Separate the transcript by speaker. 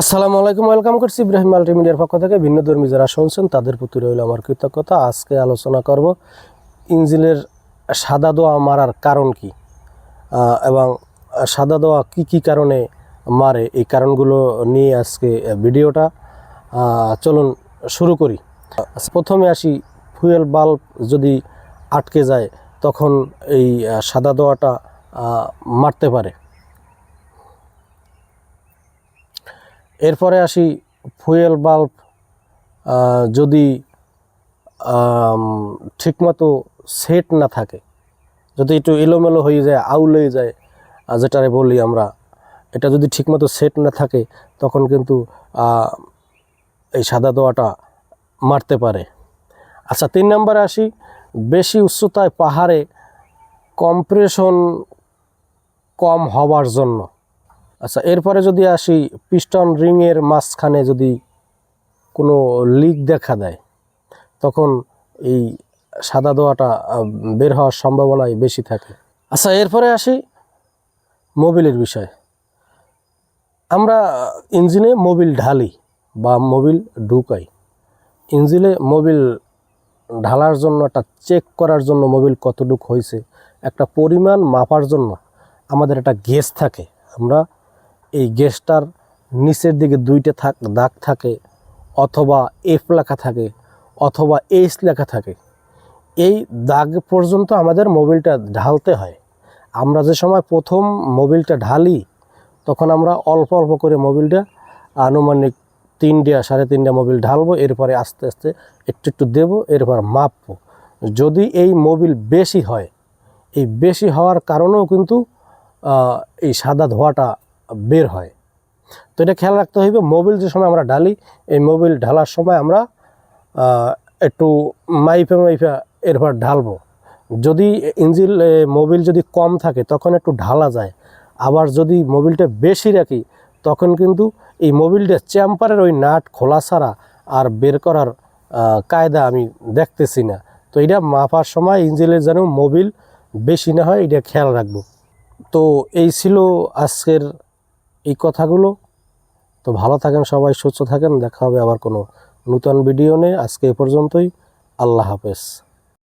Speaker 1: আসসালামু আলাইকুম, ওয়েলকাম করছি ইব্রাহিম মাল্টিমিডিয়ার পক্ষ থেকে। ভিন্ন ধর্মী যারা শুনছেন, তাদের প্রতি রইল আমার কৃতজ্ঞতা। আজকে আলোচনা করব ইঞ্জিনের সাদা দোয়া মারার কারণ কি এবং সাদা দোয়া কি কি কারণে মারে, এই কারণগুলো নিয়ে আজকে ভিডিওটা চলুন শুরু করি। প্রথমে আসি, ফুয়েল বাল্ব যদি আটকে যায়, তখন এই সাদা দোয়াটা মারতে পারে। এরপরে আসি ফুয়েল বাল্ব যদি ঠিকমতো সেট না থাকে, যদি একটু এলোমেলো হয়ে যায়, আউল হয়ে যায় যেটারে বলি আমরা, এটা যদি ঠিকমতো সেট না থাকে, তখন কিন্তু এই সাদা দোয়াটা মারতে পারে। আচ্ছা তিন নম্বরে আসি, বেশি উচ্চতায় পাহাড়ে কম্প্রেশন কম হওয়ার জন্য। আচ্ছা এরপরে যদি আসি, পিস্টন রিংয়ের মাঝখানে যদি কোনো লিক দেখা দেয়, তখন এই সাদা দোয়াটা বের হওয়ার সম্ভাবনাই বেশি থাকে। আচ্ছা এরপরে আসি মোবিলের বিষয়। আমরা ইঞ্জিনে মোবিল ঢালি বা মোবিল ঢুকাই। ইঞ্জিনে মোবিল ঢালার জন্য একটা চেক করার জন্য মোবিল কতটুক হয়েছে, একটা পরিমাণ মাপার জন্য আমাদের একটা গেজ থাকে। আমরা এই গ্যাসটার নিচের দিকে দুইটা থাক, দাগ থাকে, অথবা এফ লেখা থাকে, অথবা এইচ লেখা থাকে। এই দাগ পর্যন্ত আমাদের মোবিলটা ঢালতে হয়। আমরা যে সময় প্রথম মোবিলটা ঢালি, তখন আমরা অল্প অল্প করে মোবিলটা আনুমানিক তিনটা, সাড়ে তিনটা মোবিল ঢালবো, এরপরে আস্তে আস্তে একটু একটু দেবো, এরপর মাপবো। যদি এই মোবিল বেশি হয়, এই বেশি হওয়ার কারণেও কিন্তু এই সাদা ধোঁয়াটা বের হয়। তো এটা খেয়াল রাখতে হইবে, মোবিল যে সময় আমরা ঢালি, এই মোবিল ঢালার সময় আমরা একটু মাইফে মাইপে এরপর ঢালবো। যদি ইঞ্জিল মোবিল যদি কম থাকে, তখন একটু ঢালা যায়। আবার যদি মোবিলটা বেশি রাখি, তখন কিন্তু এই মোবিলটা চ্যাম্পারের ওই নাট খোলা ছাড়া আর বের করার কায়দা আমি দেখতেছি না। তো এটা মাপার সময় ইঞ্জিনের যেন মোবিল বেশি না হয়, এটা খেয়াল রাখব। তো এই ছিল আজকের এই কথাগুলো। তো ভালো থাকেন সবাই, সুস্থ থাকেন। দেখা হবে আবার কোনো নূতন ভিডিও নিয়ে। আজকে এ পর্যন্তই। আল্লাহ হাফেজ।